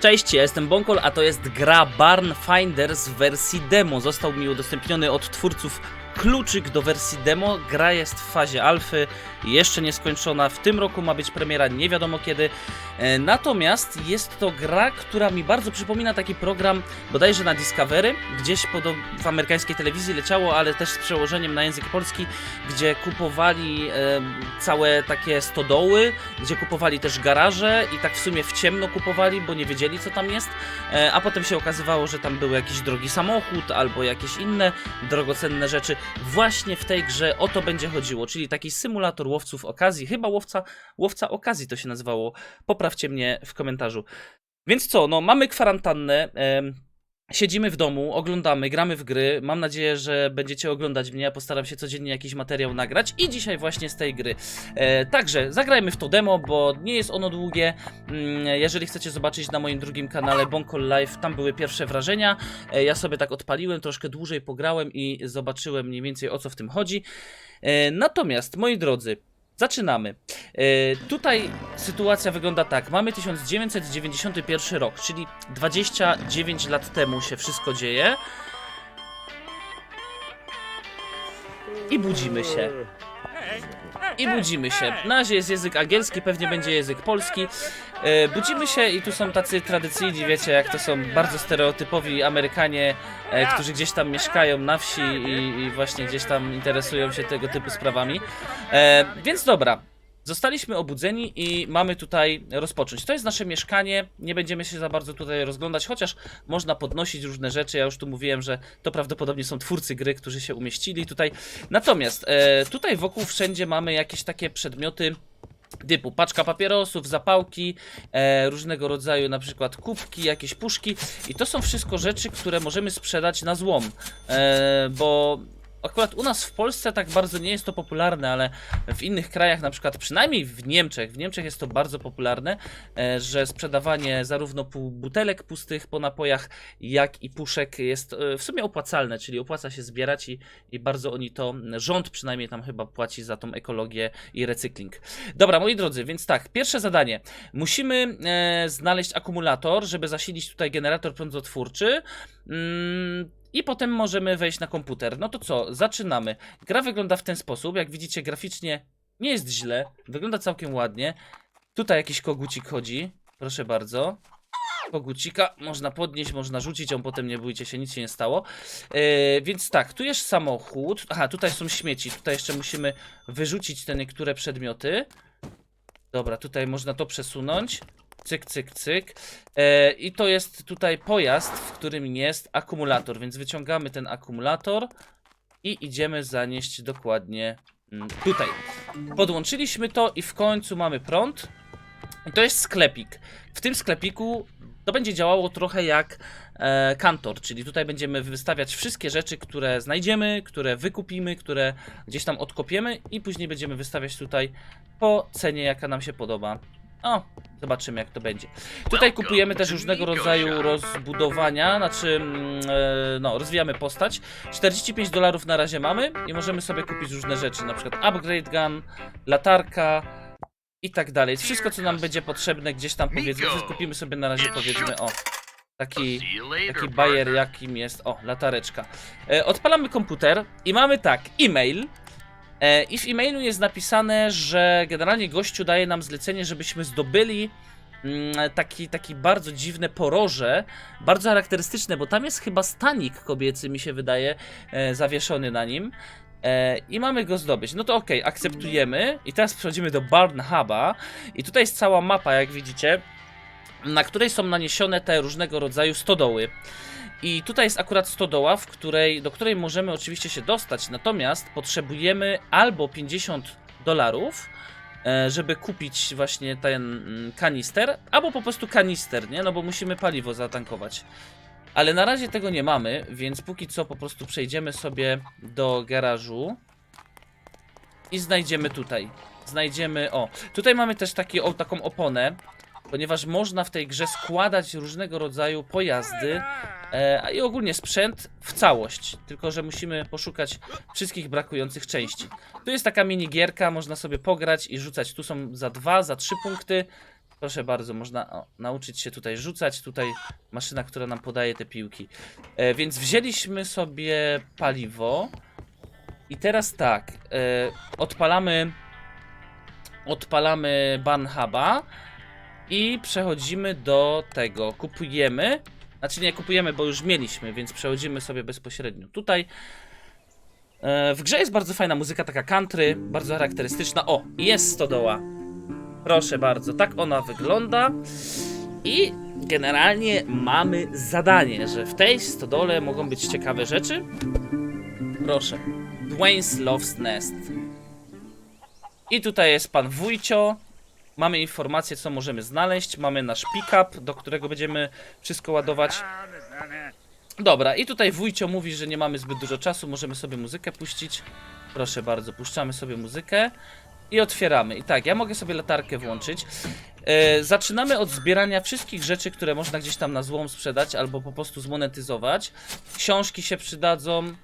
Cześć, ja jestem Bonkol, a to jest gra Barn Finders w wersji demo. Został mi udostępniony od twórców kluczyk do wersji demo. Gra jest w fazie alfy, jeszcze nieskończona. W tym roku ma być premiera, nie wiadomo kiedy. E, Natomiast jest to gra, która mi bardzo przypomina taki program bodajże na Discovery, gdzieś w amerykańskiej telewizji leciało, ale też z przełożeniem na język polski, gdzie kupowali całe takie stodoły, gdzie kupowali też garaże i tak w sumie w ciemno kupowali, bo nie wiedzieli co tam jest, e, a potem się okazywało, że tam był jakiś drogi samochód albo jakieś inne drogocenne rzeczy. Właśnie w tej grze o to będzie chodziło, czyli taki symulator łowców okazji, chyba łowca, łowca okazji to się nazywało. Poprawcie mnie w komentarzu. Więc co, no mamy kwarantannę. Siedzimy w domu, oglądamy, gramy w gry. Mam nadzieję, że będziecie oglądać mnie. Ja postaram się codziennie jakiś materiał nagrać i dzisiaj właśnie z tej gry. E, także zagrajmy w to demo, bo nie jest ono długie. Mm, Jeżeli chcecie zobaczyć na moim drugim kanale Bonkol Live, tam były pierwsze wrażenia. E, ja sobie tak odpaliłem, troszkę dłużej pograłem i zobaczyłem mniej więcej o co w tym chodzi. E, natomiast, moi drodzy, Zaczynamy. E, tutaj sytuacja wygląda tak. Mamy 1991 rok, czyli 29 lat temu się wszystko dzieje. I budzimy się. I budzimy się. Na razie jest język angielski, pewnie będzie język polski. E, budzimy się i tu są tacy tradycyjni, wiecie, jak to są bardzo stereotypowi Amerykanie, e, którzy gdzieś tam mieszkają na wsi i, właśnie gdzieś tam interesują się tego typu sprawami. E, więc dobra. Zostaliśmy obudzeni i mamy tutaj rozpocząć. To jest nasze mieszkanie. Nie będziemy się za bardzo tutaj rozglądać, chociaż można podnosić różne rzeczy. Ja już tu mówiłem, że to prawdopodobnie są twórcy gry, którzy się umieścili tutaj. Natomiast e, tutaj wokół wszędzie mamy jakieś takie przedmioty typu paczka papierosów, zapałki, e, różnego rodzaju na przykład kubki, jakieś puszki i to są wszystko rzeczy, które możemy sprzedać na złom, e, bo akurat u nas w Polsce tak bardzo nie jest to popularne, ale w innych krajach, na przykład przynajmniej w Niemczech, w Niemczech jest to bardzo popularne, e, że sprzedawanie zarówno butelek pustych po napojach, jak i puszek jest e, w sumie opłacalne, czyli opłaca się zbierać i, i bardzo oni to, rząd przynajmniej tam chyba płaci za tą ekologię i recykling. Dobra, moi drodzy, więc tak, pierwsze zadanie. Musimy e, znaleźć akumulator, żeby zasilić tutaj generator prądotwórczy. Mm, i potem możemy wejść na komputer. No to co, zaczynamy. Gra wygląda w ten sposób. Jak widzicie, graficznie nie jest źle. Wygląda całkiem ładnie. Tutaj jakiś kogucik chodzi. Proszę bardzo. Kogucika można podnieść, można rzucić, on potem nie bójcie się, nic się nie stało. E, więc tak, tu jest samochód. Aha, tutaj są śmieci. Tutaj jeszcze musimy wyrzucić te niektóre przedmioty. Dobra, tutaj można to przesunąć. Cyk, cyk, cyk. E, I to jest tutaj pojazd, w którym jest akumulator, więc wyciągamy ten akumulator i idziemy zanieść dokładnie mm, tutaj. Podłączyliśmy to i w końcu mamy prąd. I to jest sklepik. W tym sklepiku to będzie działało trochę jak e, kantor, czyli tutaj będziemy wystawiać wszystkie rzeczy, które znajdziemy, które wykupimy, które gdzieś tam odkopiemy i później będziemy wystawiać tutaj po cenie, jaka nam się podoba. O, zobaczymy jak to będzie. Tutaj kupujemy też różnego rodzaju rozbudowania, znaczy, mm, e, no, rozwijamy postać. 45 dolarów na razie mamy i możemy sobie kupić różne rzeczy, na przykład upgrade gun, latarka i tak dalej. Wszystko, co nam będzie potrzebne gdzieś tam powiedzmy, kupimy sobie na razie powiedzmy, o, taki, taki bajer jakim jest, o, latareczka. E, odpalamy komputer i mamy tak, e-mail, I w e-mailu jest napisane, że generalnie gościu daje nam zlecenie, żebyśmy zdobyli mm, taki, taki bardzo dziwne poroże, bardzo charakterystyczne, bo tam jest chyba stanik kobiecy, mi się wydaje, e, zawieszony na nim. E, I mamy go zdobyć. No to okej, akceptujemy. I teraz przechodzimy do Barn Huba. I tutaj jest cała mapa, jak widzicie, na której są naniesione te różnego rodzaju stodoły. I tutaj jest akurat stodoła, w której, do której możemy oczywiście się dostać, natomiast potrzebujemy albo 50 dolarów, e, żeby kupić właśnie ten mm, kanister, albo po prostu kanister, nie? No bo musimy paliwo zatankować. Ale na razie tego nie mamy, więc póki co po prostu przejdziemy sobie do garażu i znajdziemy tutaj. Znajdziemy, o, tutaj mamy też taki, o, taką oponę, ponieważ można w tej grze składać różnego rodzaju pojazdy e, a i ogólnie sprzęt w całość. Tylko, że musimy poszukać wszystkich brakujących części. Tu jest taka minigierka, można sobie pograć i rzucać. Tu są za dwa, za trzy punkty. Proszę bardzo, można o, nauczyć się tutaj rzucać. Tutaj maszyna, która nam podaje te piłki. E, więc wzięliśmy sobie paliwo. I teraz tak. E, odpalamy. Odpalamy Banhuba. I przechodzimy do tego. Kupujemy. Znaczy nie kupujemy, bo już mieliśmy, więc przechodzimy sobie bezpośrednio tutaj. E, w grze jest bardzo fajna muzyka, taka country, bardzo charakterystyczna. O, jest stodoła. Proszę bardzo, tak ona wygląda. I generalnie mamy zadanie, że w tej stodole mogą być ciekawe rzeczy. Proszę. Dwayne's Love's Nest. I tutaj jest pan Wójcio. Mamy informację, co możemy znaleźć. Mamy nasz pick-up, do którego będziemy wszystko ładować. Dobra, i tutaj wujcio mówi, że nie mamy zbyt dużo czasu, możemy sobie muzykę puścić. Proszę bardzo, puszczamy sobie muzykę i otwieramy. I tak, ja mogę sobie latarkę włączyć. E, zaczynamy od zbierania wszystkich rzeczy, które można gdzieś tam na złom sprzedać albo po prostu zmonetyzować. Książki się przydadzą.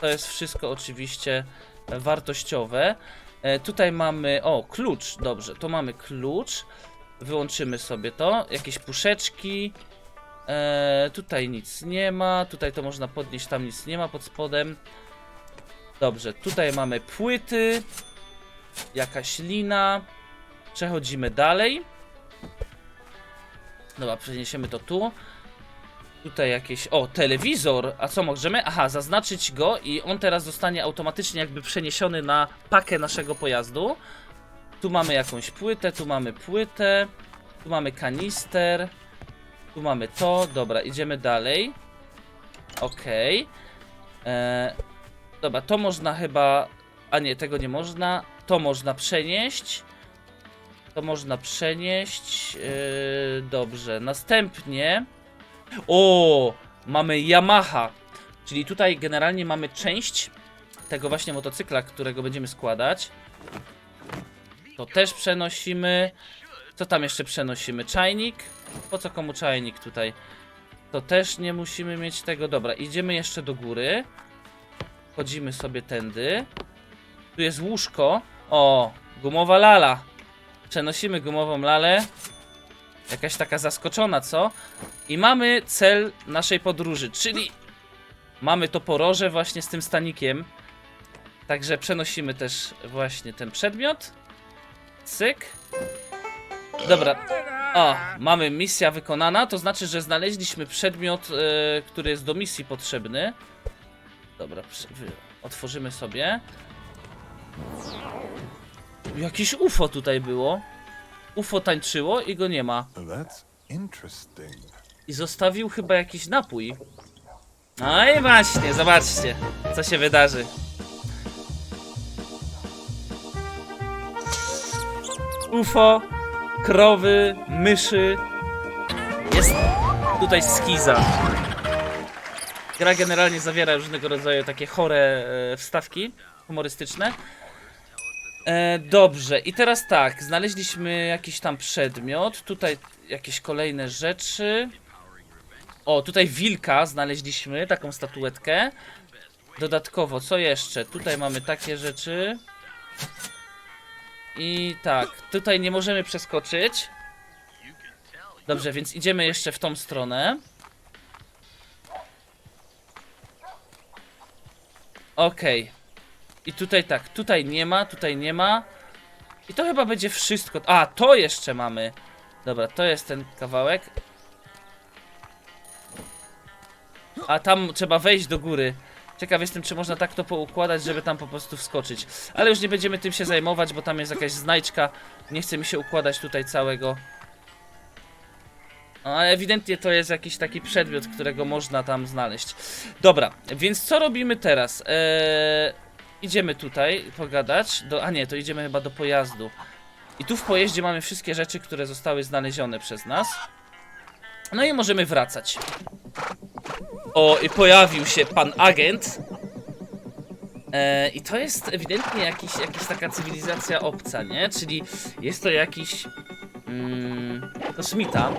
To jest wszystko oczywiście wartościowe. E, tutaj mamy, o, klucz, dobrze, to mamy klucz. Wyłączymy sobie to. Jakieś puszeczki. E, tutaj nic nie ma. Tutaj to można podnieść, tam nic nie ma pod spodem. Dobrze, tutaj mamy płyty. Jakaś lina. Przechodzimy dalej. Dobra, przeniesiemy to tu. Tutaj jakieś. O, telewizor. A co możemy? Aha, zaznaczyć go i on teraz zostanie automatycznie jakby przeniesiony na pakę naszego pojazdu. Tu mamy jakąś płytę, tu mamy płytę. Tu mamy kanister. Tu mamy to. Dobra, idziemy dalej. Okej. Okay. Dobra, to można chyba. A nie, tego nie można. To można przenieść. To można przenieść. Yy, dobrze. Następnie. O! Mamy Yamaha. Czyli tutaj generalnie mamy część tego właśnie motocykla, którego będziemy składać. To też przenosimy. Co tam jeszcze przenosimy? Czajnik? Po co komu czajnik tutaj? To też nie musimy mieć tego. Dobra, idziemy jeszcze do góry. Chodzimy sobie tędy. Tu jest łóżko. O, gumowa lala. Przenosimy gumową lalę. Jakaś taka zaskoczona, co? I mamy cel naszej podróży, czyli mamy to poroże właśnie z tym stanikiem. Także przenosimy też właśnie ten przedmiot. Cyk. Dobra. O, mamy misja wykonana, to znaczy, że znaleźliśmy przedmiot, e, który jest do misji potrzebny. Dobra, otworzymy sobie. Jakieś UFO tutaj było. UFO tańczyło i go nie ma. I zostawił chyba jakiś napój. No i właśnie, zobaczcie, co się wydarzy. UFO, krowy, myszy. Jest tutaj skiza. Gra generalnie zawiera różnego rodzaju takie chore e, wstawki humorystyczne. E, dobrze, i teraz tak, znaleźliśmy jakiś tam przedmiot, tutaj jakieś kolejne rzeczy. O, tutaj wilka znaleźliśmy, taką statuetkę. Dodatkowo, co jeszcze? Tutaj mamy takie rzeczy. I tak, tutaj nie możemy przeskoczyć. Dobrze, więc idziemy jeszcze w tą stronę. Okej. I tutaj tak, tutaj nie ma, tutaj nie ma. I to chyba będzie wszystko. A, to jeszcze mamy. Dobra, to jest ten kawałek. A tam trzeba wejść do góry. Ciekaw jestem, czy można tak to poukładać, żeby tam po prostu wskoczyć. Ale już nie będziemy tym się zajmować, bo tam jest jakaś znajdźka. Nie chce mi się układać tutaj całego. Ale ewidentnie to jest jakiś taki przedmiot, którego można tam znaleźć. Dobra, więc co robimy teraz? Eee, idziemy tutaj pogadać. Do, a nie, to idziemy chyba do pojazdu. I tu w pojeździe mamy wszystkie rzeczy, które zostały znalezione przez nas. No i możemy wracać. O, i pojawił się pan agent. E, I to jest ewidentnie jakiś, jakaś taka cywilizacja obca, nie? Czyli jest to jakiś mm, kosmita,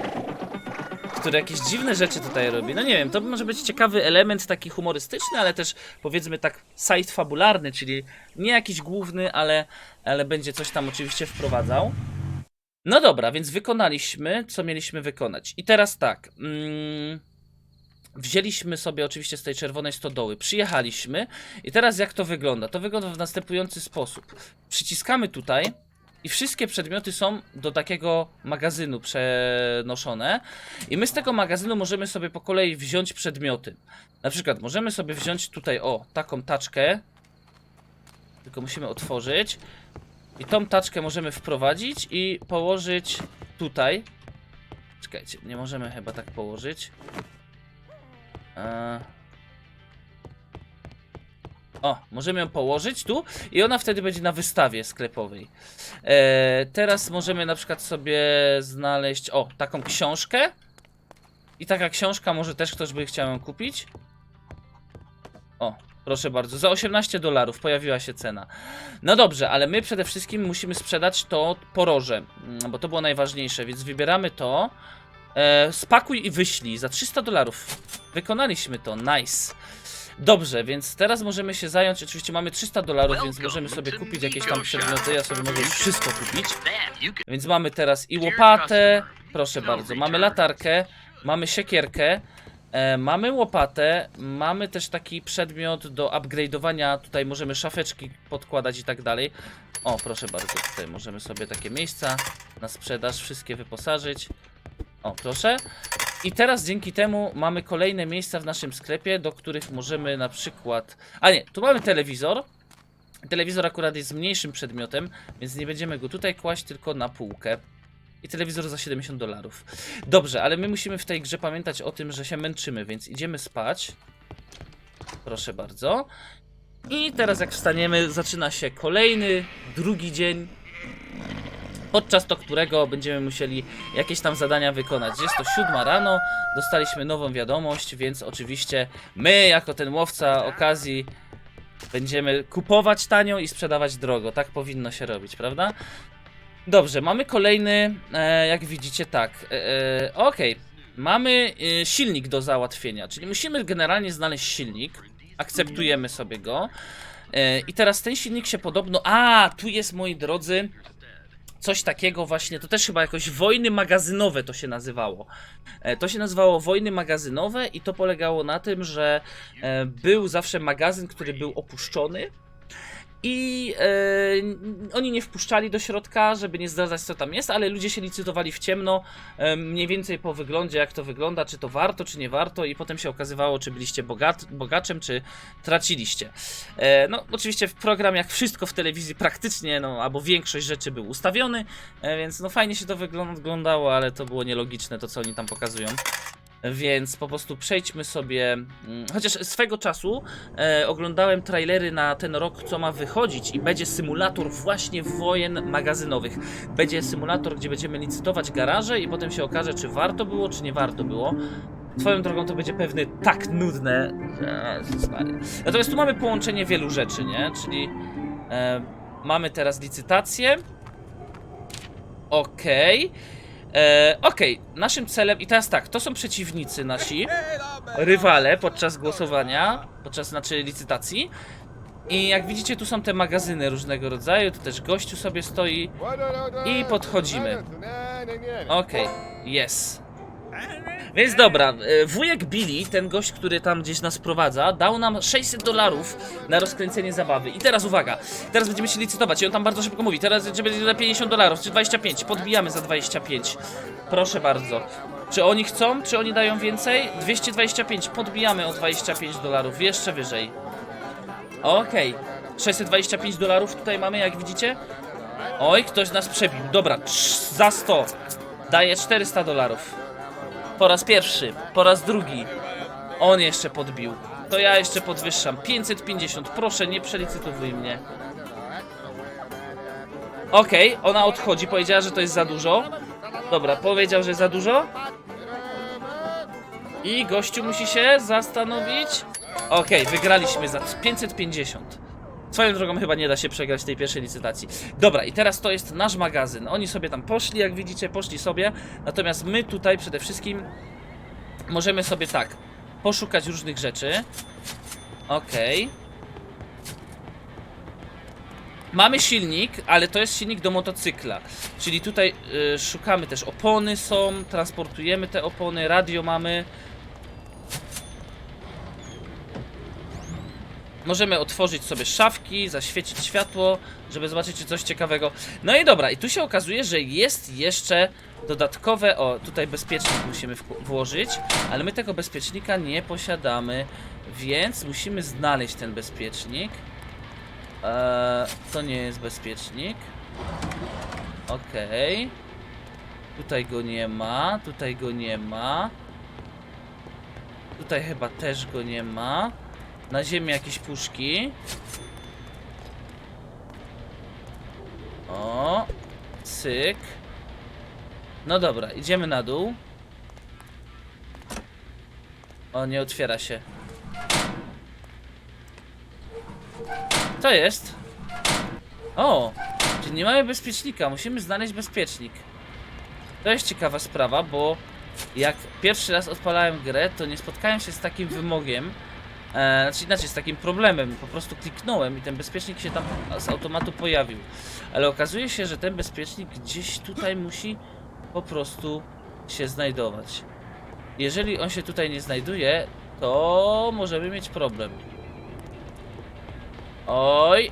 który jakieś dziwne rzeczy tutaj robi. No nie wiem, to może być ciekawy element taki humorystyczny, ale też powiedzmy tak side fabularny, czyli nie jakiś główny, ale, ale będzie coś tam oczywiście wprowadzał. No dobra, więc wykonaliśmy, co mieliśmy wykonać. I teraz tak. Mm, wzięliśmy sobie oczywiście z tej czerwonej stodoły, przyjechaliśmy. I teraz jak to wygląda? To wygląda w następujący sposób. Przyciskamy tutaj i wszystkie przedmioty są do takiego magazynu przenoszone. I my z tego magazynu możemy sobie po kolei wziąć przedmioty. Na przykład możemy sobie wziąć tutaj, o, taką taczkę. Tylko musimy otworzyć. I tą taczkę możemy wprowadzić i położyć tutaj. Czekajcie, nie możemy chyba tak położyć. Eee. O, możemy ją położyć tu i ona wtedy będzie na wystawie sklepowej. Eee, teraz możemy na przykład sobie znaleźć, o, taką książkę. I taka książka, może też ktoś by chciał ją kupić. O, proszę bardzo, za 18 dolarów pojawiła się cena. No dobrze, ale my przede wszystkim musimy sprzedać to poroże, mm, bo to było najważniejsze, więc wybieramy to. E, spakuj i wyślij za 300 dolarów. Wykonaliśmy to, nice. Dobrze, więc teraz możemy się zająć, oczywiście mamy 300 dolarów, więc możemy sobie kupić jakieś tam przedmioty, ja sobie mogę już wszystko kupić. Więc mamy teraz i łopatę, proszę bardzo, mamy latarkę, mamy siekierkę, e, mamy łopatę, mamy też taki przedmiot do upgrade'owania, tutaj możemy szafeczki podkładać i tak dalej. O, proszę bardzo, tutaj możemy sobie takie miejsca na sprzedaż, wszystkie wyposażyć. O, proszę. I teraz dzięki temu mamy kolejne miejsca w naszym sklepie, do których możemy na przykład... A nie, tu mamy telewizor. Telewizor akurat jest mniejszym przedmiotem, więc nie będziemy go tutaj kłaść, tylko na półkę. I telewizor za 70 dolarów. Dobrze, ale my musimy w tej grze pamiętać o tym, że się męczymy, więc idziemy spać. Proszę bardzo. I teraz jak wstaniemy, zaczyna się kolejny, drugi dzień podczas to którego będziemy musieli jakieś tam zadania wykonać. Jest to siódma rano, dostaliśmy nową wiadomość, więc oczywiście my, jako ten łowca okazji, będziemy kupować tanio i sprzedawać drogo. Tak powinno się robić, prawda? Dobrze, mamy kolejny, e, jak widzicie, tak. E, e, Okej, mamy e, silnik do załatwienia, czyli musimy generalnie znaleźć silnik. Akceptujemy sobie go. E, I teraz ten silnik się podobno. A, tu jest, moi drodzy, coś takiego właśnie, to też chyba jakoś wojny magazynowe to się nazywało. E, To się nazywało wojny magazynowe i to polegało na tym, że e, był zawsze magazyn, który był opuszczony. I e, oni nie wpuszczali do środka, żeby nie zdradzać co tam jest, ale ludzie się licytowali w ciemno, e, mniej więcej po wyglądzie, jak to wygląda, czy to warto, czy nie warto, i potem się okazywało, czy byliście bogat, bogaczem, czy traciliście. E, no, oczywiście w program, jak wszystko w telewizji, praktycznie, no, albo większość rzeczy był ustawiony, e, więc no fajnie się to wyglą- wyglądało, ale to było nielogiczne, to co oni tam pokazują. Więc po prostu przejdźmy sobie. mm, Chociaż swego czasu e, oglądałem trailery na ten rok, co ma wychodzić, i będzie symulator właśnie wojen magazynowych. Będzie symulator, gdzie będziemy licytować garaże, i potem się okaże, czy warto było, czy nie warto było. Swoją drogą to będzie pewnie tak nudne. Natomiast tu mamy połączenie wielu rzeczy, nie? Czyli e, mamy teraz licytację. Okej. E, Okej, naszym celem, i teraz tak, to są przeciwnicy nasi, rywale podczas głosowania, podczas znaczy licytacji. I jak widzicie, tu są te magazyny różnego rodzaju, tu też gościu sobie stoi. I podchodzimy. Okej, jest. Więc dobra, e, wujek Billy, ten gość, który tam gdzieś nas prowadza, dał nam 600 dolarów na rozkręcenie zabawy. I teraz uwaga, teraz będziemy się licytować i on tam bardzo szybko mówi, teraz będzie za 50 dolarów, czy 25, podbijamy za 25. Proszę bardzo. Czy oni chcą, czy oni dają więcej? 225, podbijamy o 25 dolarów, jeszcze wyżej. Okej, 625 dolarów tutaj mamy, jak widzicie. Oj, ktoś nas przebił. Dobra, za 100. Daję 400 dolarów. Po raz pierwszy, po raz drugi. On jeszcze podbił. To ja jeszcze podwyższam. 550. Proszę, nie przelicytowuj mnie. Okej, ona odchodzi. Powiedziała, że to jest za dużo. Dobra, powiedział, że za dużo. I gościu musi się zastanowić. Okej, wygraliśmy za 550. Swoją drogą chyba nie da się przegrać tej pierwszej licytacji. Dobra, i teraz to jest nasz magazyn. Oni sobie tam poszli, jak widzicie, poszli sobie. Natomiast my tutaj przede wszystkim możemy sobie tak poszukać różnych rzeczy. Okej. Mamy silnik, ale to jest silnik do motocykla. Czyli tutaj y, szukamy też opony są, transportujemy te opony, radio mamy. Możemy otworzyć sobie szafki, zaświecić światło, żeby zobaczyć czy coś ciekawego. No i dobra, i tu się okazuje, że jest jeszcze dodatkowe, o tutaj bezpiecznik musimy włożyć, ale my tego bezpiecznika nie posiadamy, więc musimy znaleźć ten bezpiecznik. Eee, to nie jest bezpiecznik. Okej. Tutaj go nie ma, tutaj go nie ma. Tutaj chyba też go nie ma. Na ziemi jakieś puszki. O, cyk. No dobra, idziemy na dół. O, nie otwiera się. To jest. O, czyli nie mamy bezpiecznika, musimy znaleźć bezpiecznik. To jest ciekawa sprawa, bo jak pierwszy raz odpalałem grę, to nie spotkałem się z takim wymogiem, e, znaczy inaczej, z takim problemem. Po prostu kliknąłem i ten bezpiecznik się tam z automatu pojawił. Ale okazuje się, że ten bezpiecznik gdzieś tutaj musi po prostu się znajdować. Jeżeli on się tutaj nie znajduje, to możemy mieć problem. Oj.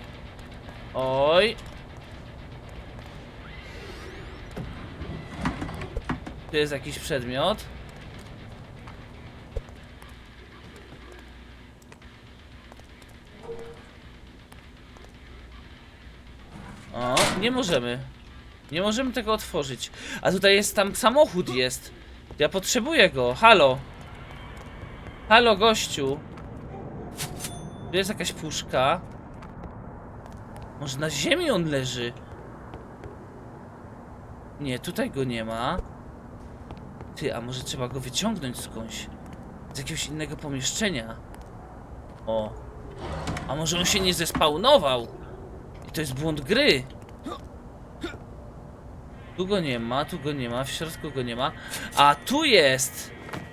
Oj. Tu jest jakiś przedmiot. O, nie możemy. Nie możemy tego otworzyć. A tutaj jest tam samochód jest. Ja potrzebuję go. Halo. Halo gościu. Tu jest jakaś puszka. Może na ziemi on leży? Nie, tutaj go nie ma. Ty, a może trzeba go wyciągnąć skądś? Z jakiegoś innego pomieszczenia. O. A może on się nie zespawnował? I to jest błąd gry. Tu go nie ma, tu go nie ma, w środku go nie ma. A tu jest!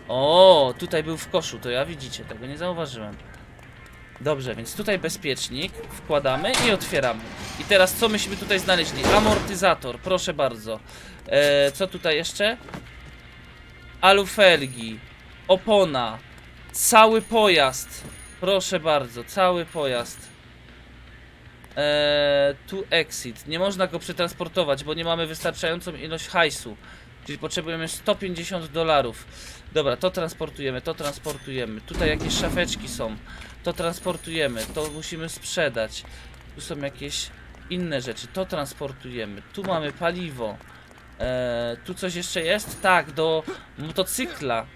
O, tutaj był w koszu, to ja widzicie, tego nie zauważyłem. Dobrze, więc tutaj bezpiecznik wkładamy i otwieramy. I teraz co myśmy tutaj znaleźli? Amortyzator, proszę bardzo. E, co tutaj jeszcze? Alufelgi, opona, cały pojazd. Proszę bardzo, cały pojazd. Eee, tu exit. Nie można go przetransportować, bo nie mamy wystarczającą ilość hajsu. Czyli potrzebujemy 150 dolarów. Dobra, to transportujemy, to transportujemy. Tutaj jakieś szafeczki są. To transportujemy, to musimy sprzedać. Tu są jakieś inne rzeczy. To transportujemy. Tu mamy paliwo. Eee, tu coś jeszcze jest? Tak, do motocykla.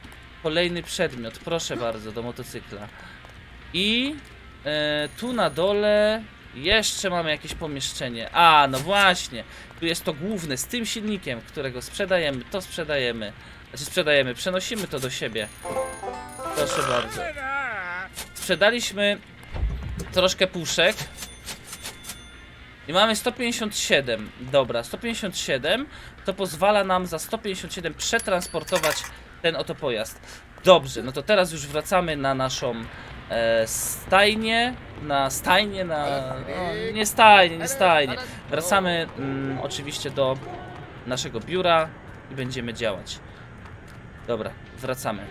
Kolejny przedmiot, proszę bardzo, do motocykla. I e, tu na dole jeszcze mamy jakieś pomieszczenie. A, no właśnie. Tu jest to główne z tym silnikiem, którego sprzedajemy. To sprzedajemy. Znaczy sprzedajemy, przenosimy to do siebie. Proszę bardzo. Sprzedaliśmy troszkę puszek. I mamy 157. Dobra, 157 to pozwala nam za 157 przetransportować ten oto pojazd. Dobrze, no to teraz już wracamy na naszą e, stajnię. Na stajnię, na. No, nie stajnie, nie stajnie. Wracamy mm, oczywiście do naszego biura i będziemy działać. Dobra, wracamy.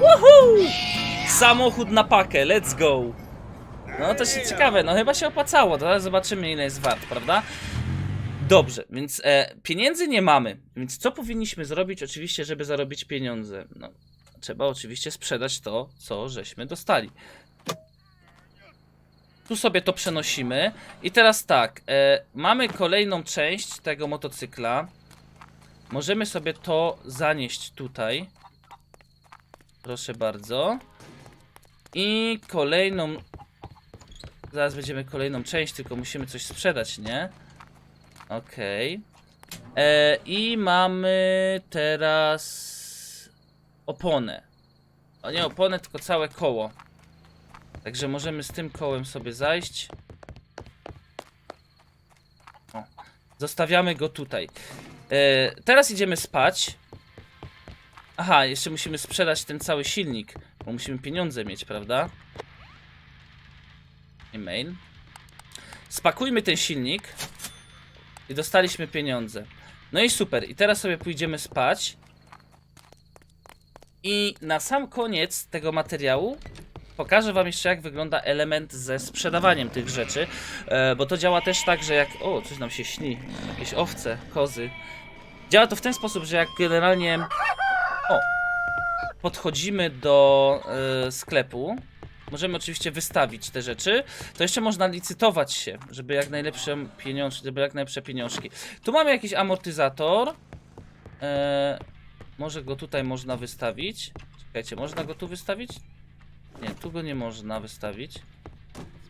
Woohoo! Samochód na pakę, let's go! No to się ciekawe, no chyba się opłacało, zobaczymy ile jest wart, prawda? Dobrze, więc e, pieniędzy nie mamy, więc co powinniśmy zrobić oczywiście, żeby zarobić pieniądze? No, trzeba oczywiście sprzedać to, co żeśmy dostali. Tu sobie to przenosimy i teraz tak, e, mamy kolejną część tego motocykla. Możemy sobie to zanieść tutaj. Proszę bardzo. I kolejną Zaraz będziemy kolejną część, tylko musimy coś sprzedać, nie? Okej. E, I mamy teraz oponę. O nie oponę, tylko całe koło. Także możemy z tym kołem sobie zajść. O. Zostawiamy go tutaj. E, teraz idziemy spać. Aha, jeszcze musimy sprzedać ten cały silnik, bo musimy pieniądze mieć, prawda? E-mail. Spakujmy ten silnik. I dostaliśmy pieniądze. No i super. I teraz sobie pójdziemy spać. I na sam koniec tego materiału pokażę wam jeszcze jak wygląda element ze sprzedawaniem tych rzeczy. E, bo to działa też tak, że jak... O, coś nam się śni. Jakieś owce, kozy. Działa to w ten sposób, że jak generalnie... O! Podchodzimy do e, sklepu. Możemy oczywiście wystawić te rzeczy. To jeszcze można licytować się, żeby jak najlepsze pieniążki, żeby jak najlepsze pieniążki. Tu mamy jakiś amortyzator. E, może go tutaj można wystawić. Czekajcie, można go tu wystawić? Nie, tu go nie można wystawić.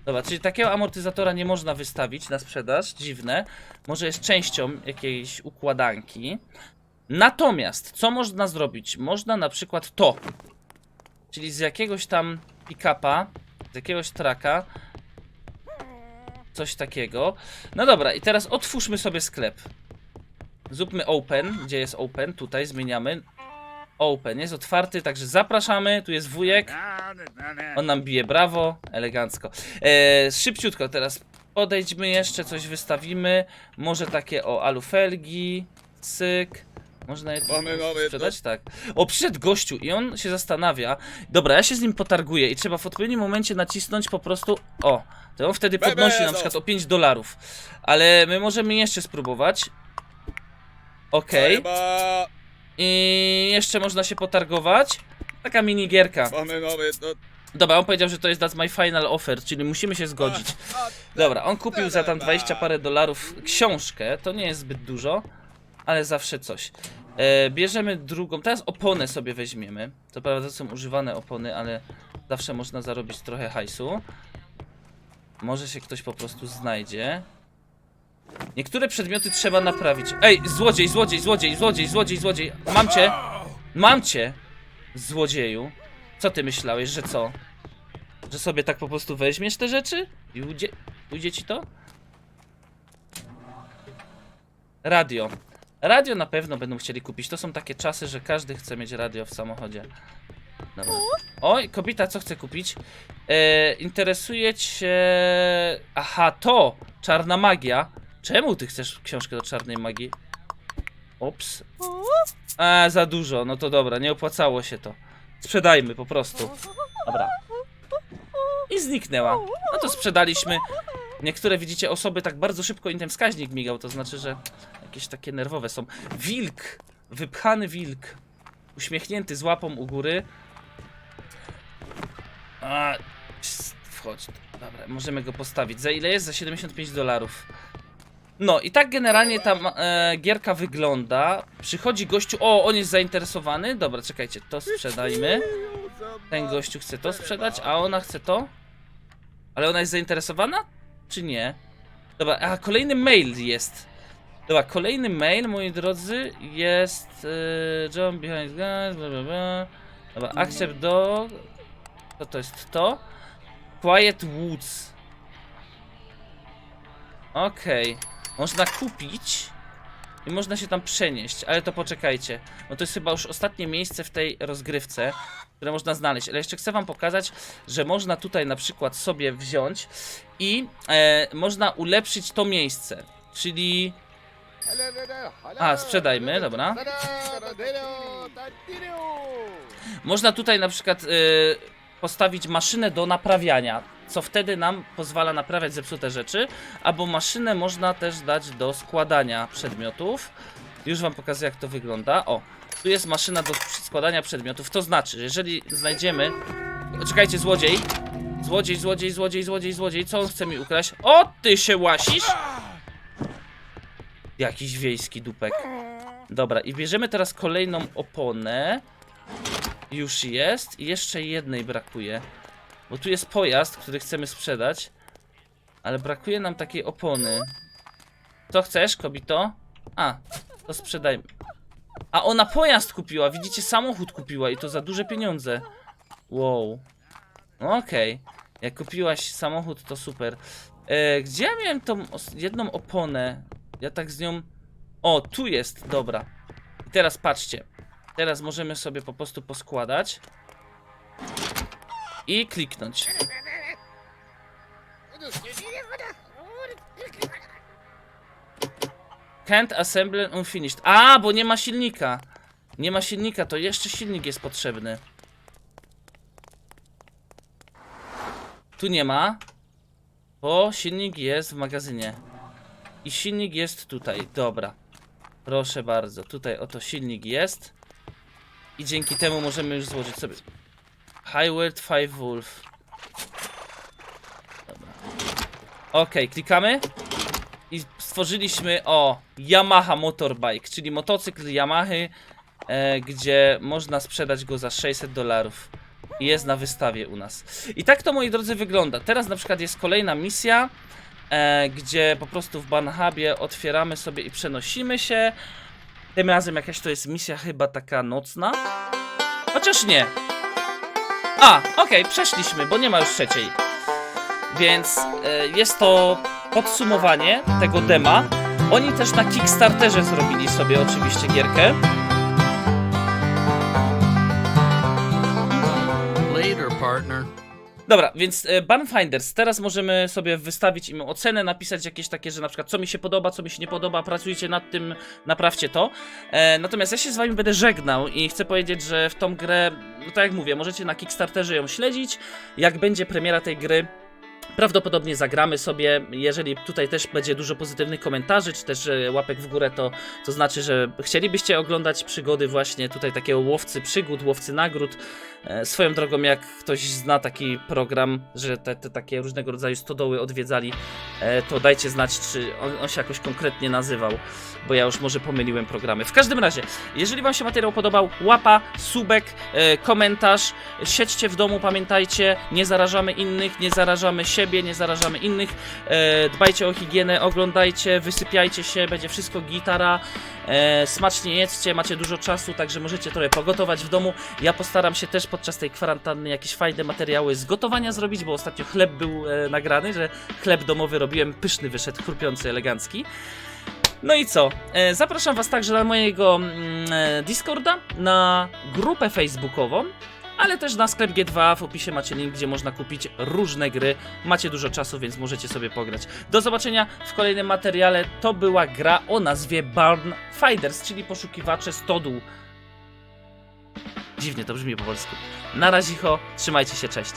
Dobra, czyli takiego amortyzatora nie można wystawić na sprzedaż. Dziwne. Może jest częścią jakiejś układanki. Natomiast, co można zrobić? Można na przykład to. Czyli z jakiegoś tam pick-upa, z jakiegoś traka. Coś takiego. No dobra, i teraz otwórzmy sobie sklep. Zróbmy open. Gdzie jest open? Tutaj zmieniamy. Open jest otwarty, także zapraszamy. Tu jest wujek. On nam bije brawo, elegancko. E, szybciutko teraz podejdźmy jeszcze, coś wystawimy. Może takie o alufelgi, cyk. Można je Mamy nowy, sprzedać? Tak. O, przyszedł gościu i on się zastanawia. Dobra, ja się z nim potarguję i trzeba w odpowiednim momencie nacisnąć po prostu. O, to on wtedy podnosi na przykład o 5 dolarów. Ale my możemy jeszcze spróbować. Okej. Chyba I jeszcze można się potargować. Taka minigierka. mamy nowy, no, Dobra, on powiedział, że to jest that's my final offer, czyli musimy się zgodzić. Dobra, on kupił za tam 20 parę dolarów książkę, to nie jest zbyt dużo, ale zawsze coś. E, bierzemy drugą, teraz oponę sobie weźmiemy. To prawda, są używane opony, ale zawsze można zarobić trochę hajsu. Może się ktoś po prostu znajdzie. Niektóre przedmioty trzeba naprawić. Ej, złodziej, złodziej, złodziej, złodziej, złodziej, złodziej. Mam cię! Mam cię! Złodzieju. Co ty myślałeś, że co? Że sobie tak po prostu weźmiesz te rzeczy? I ujdzie, ujdzie ci to? Radio. Radio na pewno będą chcieli kupić. To są takie czasy, że każdy chce mieć radio w samochodzie. Dobra. Oj, kobieta, co chce kupić? E, interesuje cię... Aha, to! Czarna magia. Czemu ty chcesz książkę do czarnej magii? Ops. A, za dużo. No to dobra, nie opłacało się to. Sprzedajmy po prostu. Dobra. I zniknęła. No to sprzedaliśmy. Niektóre widzicie osoby tak bardzo szybko im ten wskaźnik migał, to znaczy, że jakieś takie nerwowe są. Wilk! Wypchany wilk. Uśmiechnięty z łapą u góry. A, wchodź. Dobra, możemy go postawić. Za ile jest? Za 75 dolarów. No i tak generalnie ta e, gierka wygląda. Przychodzi gościu. O, on jest zainteresowany. Dobra, czekajcie, to sprzedajmy. Ten gościu chce to sprzedać, a ona chce to? Ale ona jest zainteresowana? Czy nie? Dobra, a kolejny mail jest. Dobra, kolejny mail, moi drodzy, jest. Yy, John behind guys, bla bla bla. Dobra, accept do. Co to jest to? Quiet Woods. Okej. Można kupić i można się tam przenieść, ale to poczekajcie. Bo to jest chyba już ostatnie miejsce w tej rozgrywce, które można znaleźć. Ale jeszcze chcę wam pokazać, że można tutaj na przykład sobie wziąć i e, można ulepszyć to miejsce. Czyli A, sprzedajmy, dobra. Można tutaj na przykład y, postawić maszynę do naprawiania, co wtedy nam pozwala naprawiać zepsute rzeczy, albo maszynę można też dać do składania przedmiotów. Już wam pokazuję jak to wygląda. O, tu jest maszyna do składania przedmiotów, to znaczy, że jeżeli znajdziemy... Czekajcie, złodziej! Złodziej, złodziej, złodziej, złodziej, złodziej, co on chce mi ukraść? O, ty się łasisz! Jakiś wiejski dupek. Dobra, i bierzemy teraz kolejną oponę. Już jest. I jeszcze jednej brakuje. Bo tu jest pojazd, który chcemy sprzedać. Ale brakuje nam takiej opony. Co chcesz, kobito? A, to sprzedajmy. A ona pojazd kupiła, widzicie, samochód kupiła i to za duże pieniądze. Wow. No Okej. Jak kupiłaś samochód, to super. E, gdzie ja miałem tą jedną oponę? Ja tak z nią... O, tu jest, dobra. I teraz patrzcie. Teraz możemy sobie po prostu poskładać i kliknąć. Can't assemble unfinished. A, bo nie ma silnika. Nie ma silnika, to jeszcze silnik jest potrzebny. Tu nie ma. Bo silnik jest w magazynie. I silnik jest tutaj. Dobra. Proszę bardzo. Tutaj oto silnik jest. I dzięki temu możemy już złożyć sobie Highward 5 Wolf. Dobra. Okej, klikamy. I stworzyliśmy o Yamaha Motorbike, czyli motocykl Yamahy, e, gdzie można sprzedać go za 600 dolarów. Jest na wystawie u nas. I tak to moi drodzy wygląda. Teraz na przykład jest kolejna misja, e, gdzie po prostu w Banhubie otwieramy sobie i przenosimy się. Tym razem jakaś to jest misja chyba taka nocna. Chociaż nie. A, okej, przeszliśmy, bo nie ma już trzeciej. Więc e, jest to podsumowanie tego dema. Oni też na Kickstarterze zrobili sobie oczywiście gierkę. Dobra, więc e, Banfinders, teraz możemy sobie wystawić im ocenę, napisać jakieś takie, że na przykład co mi się podoba, co mi się nie podoba, pracujcie nad tym, naprawcie to. E, natomiast ja się z wami będę żegnał i chcę powiedzieć, że w tą grę, no tak jak mówię, możecie na Kickstarterze ją śledzić. Jak będzie premiera tej gry, Prawdopodobnie zagramy sobie, jeżeli tutaj też będzie dużo pozytywnych komentarzy, czy też e, łapek w górę, to, to znaczy, że chcielibyście oglądać przygody właśnie tutaj takiego łowcy przygód, łowcy nagród. E, swoją drogą, jak ktoś zna taki program, że te, te takie różnego rodzaju stodoły odwiedzali, e, to dajcie znać, czy on, on się jakoś konkretnie nazywał, bo ja już może pomyliłem programy. W każdym razie, jeżeli wam się materiał podobał, łapa, subek, komentarz, siedźcie w domu, pamiętajcie, nie zarażamy innych, nie zarażamy siebie, nie zarażamy innych, e, dbajcie o higienę, oglądajcie, wysypiajcie się, będzie wszystko gitara, e, smacznie jedzcie, macie dużo czasu, także możecie trochę pogotować w domu. Ja postaram się też podczas tej kwarantanny jakieś fajne materiały z gotowania zrobić, bo ostatnio chleb był e, nagrany, że chleb domowy robiłem, pyszny wyszedł, chrupiący, elegancki. No i co? E, zapraszam Was także na mojego mm, e, Discorda, na grupę facebookową, ale też na sklep G2. W opisie macie link, gdzie można kupić różne gry. Macie dużo czasu, więc możecie sobie pograć. Do zobaczenia w kolejnym materiale. To była gra o nazwie Barn Finders, czyli poszukiwacze stodół. Dziwnie to brzmi po polsku. Na razie, trzymajcie się, cześć.